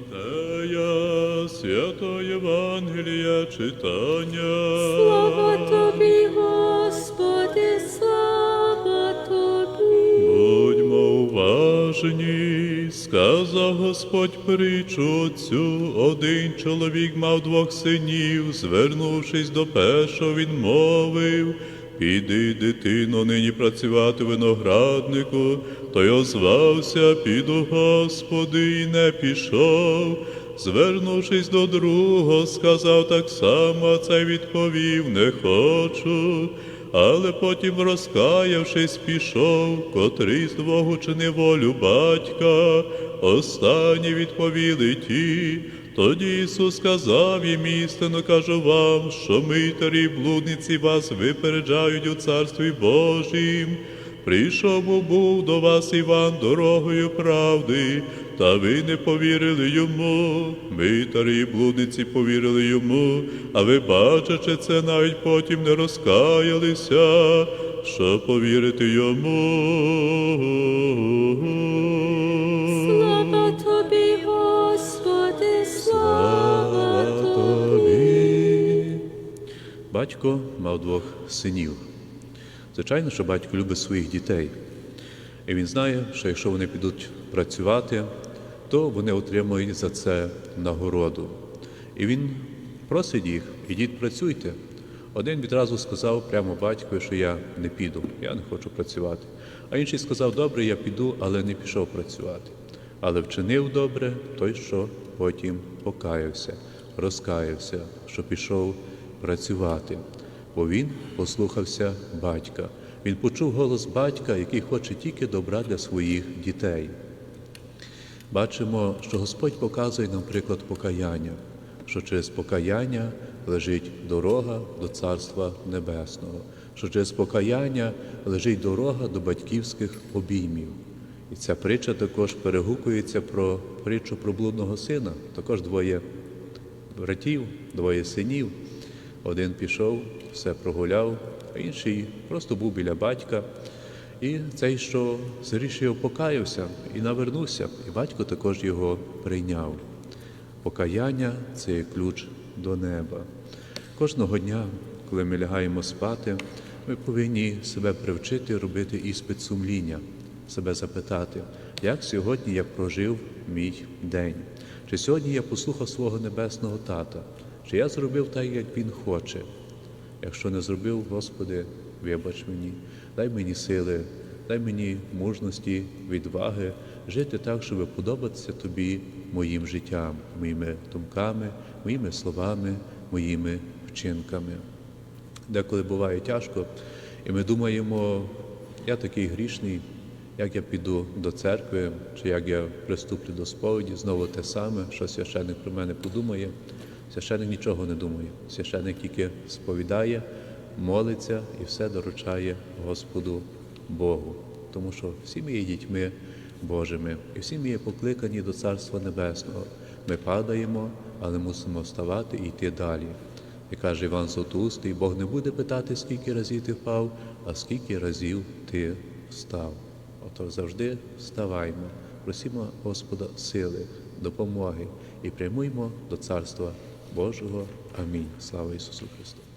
Матея, свято Євангелія читання. Слава тобі, Господи, слава тобі. Будьмо уважні, сказав Господь притчу цю. Один чоловік мав двох синів, звернувшись до першого, він мовив. Піди, дитино, нині працювати винограднику, той озвався, піду, Господи, і не пішов. Звернувшись до другого, сказав так само, а цей відповів, не хочу. Але потім, розкаявшись, пішов, котрий з двох учинив волю батька. Останні відповіли ті. Тоді Ісус сказав їм істину, кажу вам, що митарі й блудниці вас випереджають у Царстві Божім. Прийшов був до вас Іван дорогою правди, та ви не повірили йому. Митарі і блудниці повірили йому, а ви, бачачи це, навіть потім не розкаялися, що повірити йому. Батько мав двох синів. Звичайно, що батько любить своїх дітей. І він знає, що якщо вони підуть працювати, то вони отримують за це нагороду. І він просить їх, ідіть працюйте. Один відразу сказав прямо батькові, що я не піду, я не хочу працювати. А інший сказав, добре, я піду, але не пішов працювати. Але вчинив добре той, що потім покаявся, розкаявся, що пішов працювати. Бо він послухався батька. Він почув голос батька, який хоче тільки добра для своїх дітей. Бачимо, що Господь показує нам приклад покаяння, що через покаяння лежить дорога до Царства Небесного, що через покаяння лежить дорога до батьківських обіймів. І ця притча також перегукується про притчу про блудного сина. Також двоє братів, двоє синів. Один пішов, все прогуляв, а інший просто був біля батька. І цей, що зрішив, покаявся і навернувся, і батько також його прийняв. Покаяння це є ключ до неба. Кожного дня, коли ми лягаємо спати, ми повинні себе привчити робити іспит сумління, себе запитати, як сьогодні я прожив мій день, чи сьогодні я послухав свого небесного тата, чи я зробив так, як він хоче. Якщо не зробив, Господи, вибач мені, дай мені сили, дай мені мужності, відваги жити так, щоб подобатися Тобі моїм життям, моїми думками, моїми словами, моїми вчинками. Деколи буває тяжко, і ми думаємо, я такий грішний, як я піду до церкви, чи як я приступлю до сповіді, знову те саме, що священник про мене подумає. Священник нічого не думає. Священник тільки сповідає, молиться і все доручає Господу Богу. Тому що всі ми є дітьми Божими, і всі ми є покликані до Царства Небесного. Ми падаємо, але мусимо вставати і йти далі. І каже Іван Златоустий, Бог не буде питати, скільки разів ти впав, а скільки разів ти встав. Отож завжди вставаймо, просимо Господа сили, допомоги і прямуємо до Царства Божого. Амінь. Слава Ісусу Христу!